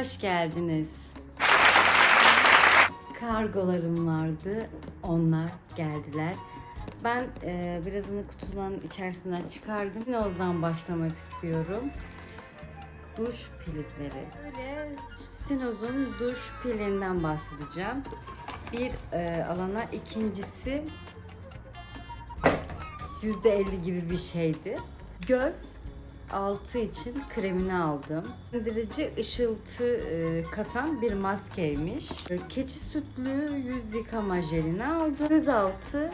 hoş geldiniz. Kargolarım vardı, onlar geldiler. Ben e, birazını kutuların içerisinden çıkardım. Sinoz'dan başlamak istiyorum. Duş pilleri. Böyle Sinoz'un duş pilinden bahsedeceğim. Bir e, alana, ikincisi %50 gibi bir şeydi. Göz altı için kremini aldım. Dirici ışıltı e, katan bir maskeymiş. E, Keçi sütlü yüz yıkama jelini aldım. Göz altı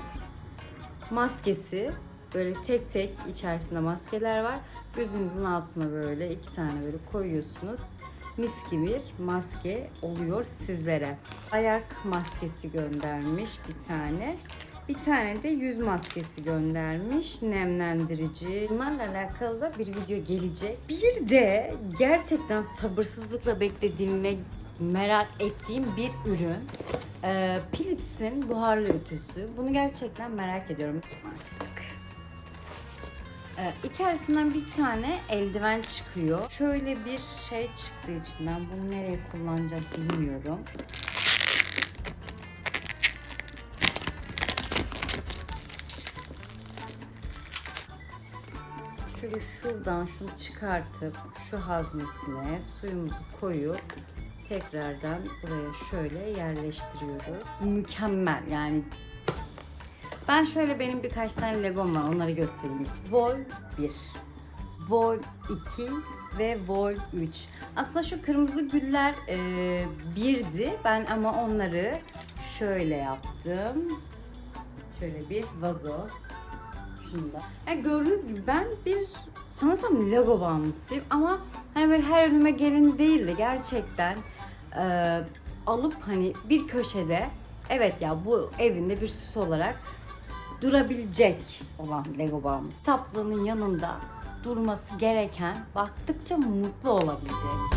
maskesi. Böyle tek tek içerisinde maskeler var. Gözünüzün altına böyle iki tane böyle koyuyorsunuz. Mis gibi bir maske oluyor sizlere. Ayak maskesi göndermiş bir tane. Bir tane de yüz maskesi göndermiş. Nemlendirici. Bunlarla alakalı da bir video gelecek. Bir de gerçekten sabırsızlıkla beklediğim ve merak ettiğim bir ürün. Ee, Philips'in buharlı ütüsü. Bunu gerçekten merak ediyorum. Açtık. Ee, içerisinden bir tane eldiven çıkıyor. Şöyle bir şey çıktı içinden. Bunu nereye kullanacağız bilmiyorum. Şöyle şuradan şunu çıkartıp şu haznesine suyumuzu koyup tekrardan buraya şöyle yerleştiriyoruz. Mükemmel yani ben şöyle benim birkaç tane Legom var onları göstereyim. Vol 1, Vol 2 ve Vol 3. Aslında şu kırmızı güller e, birdi. Ben ama onları şöyle yaptım. Şöyle bir vazo. Şunu da. Yani gördüğünüz gibi ben bir sanırsam Lego bağımlısıyım ama hani böyle her önüme gelin değil de gerçekten e, alıp hani bir köşede evet ya bu evinde bir süs olarak durabilecek olan Lego bağımlısı. Kitaplığının yanında durması gereken, baktıkça mutlu olabileceğim.